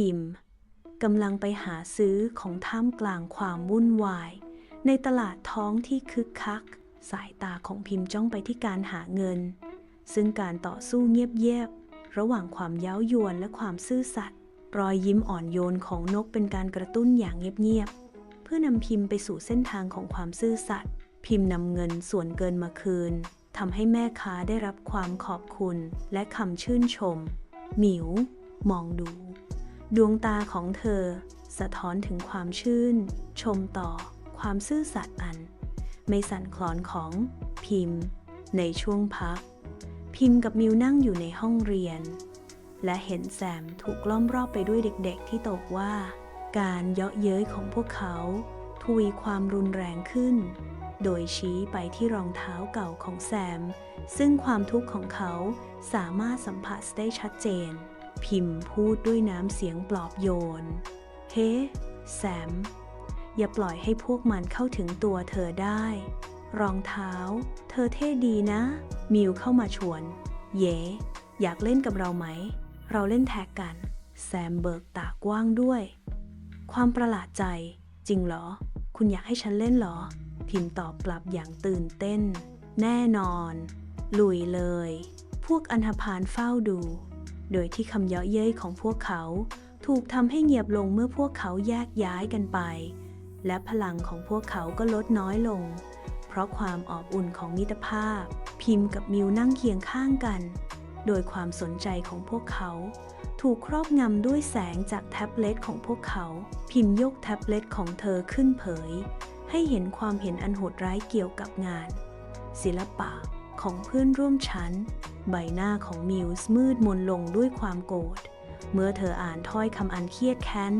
พิมพ์กำลังไปหาซื้อของท่ามกลางความวุ่นวาย ในตลาดท้องที่คึกคัก สายตาของพิมพ์จ้องไปที่การหาเงิน ซึ่งการต่อสู้เงียบๆระหว่างความเย้ายวนและความซื่อสัตย์รอยยิ้มอ่อนโยนของนกเป็นการกระตุ้นอย่างเงียบๆเพื่อนำพิมพ์ไปสู่เส้นทางของความซื่อสัตย์พิมพ์นำเงินส่วนเกินมาคืนทำให้แม่ค้าได้รับความขอบคุณและคำชื่นชม หมิว มองดู ดวงตาของเธอ สะท้อนถึงความชื่น ชมต่อ ความซื่อสัตย์อัน ไม่สั่นคลอนของพิมพ์ ในช่วงพัก พิมพ์กับมิวนั่งอยู่ในห้องเรียน และเห็นแซมถูกล้อมรอบไปด้วยเด็กๆ ที่ตกว่า การเยาะเย้ยของพวกเขาทวีความรุนแรงขึ้น โดยชี้ไปที่รองเท้าเก่าของแซม ซึ่งความทุกข์ของเขาสามารถสัมผัสได้ชัดเจน พิมพ์พูดด้วยน้ำเสียงปลอบโยน เฮ้แซม อย่าปล่อยให้พวกมันเข้าถึงตัวเธอได้ รองเท้า เธอเท่ดีนะ มิวเข้ามาชวน เย่อยากเล่นกับเราไหม เราเล่นแท็กกัน แซมเบิกตากว้างด้วย ความประหลาดใจ จริงเหรอ คุณอยากให้ฉันเล่นเหรอ พิมพ์ตอบกลับอย่างตื่นเต้น แน่นอน ลุยเลย พวกอันธพาลเฝ้าดู โดยที่คำเยาะเย้ยของพวกเขา ถูกทำให้เงียบลงเมื่อพวกเขาแยกย้ายกันไป และพลังของพวกเขาก็ลดน้อยลง เพราะความอบอุ่นของมิตรภาพ พิมพ์กับมิวนั่งเคียงข้างกัน โดยความสนใจของพวกเขา ถูกครอบงำด้วยแสงจากแท็บเล็ตของพวกเขา พิมพ์ยกแท็บเล็ตของเธอขึ้นเผย ให้เห็นความเห็นอันโหดร้ายเกี่ยวกับงาน ศิลปะของเพื่อนร่วมชั้น ใบหน้าของมิวส์มืดมนลงด้วยความโกรธ เมื่อเธออ่านถ้อยคำอันเครียดแค้น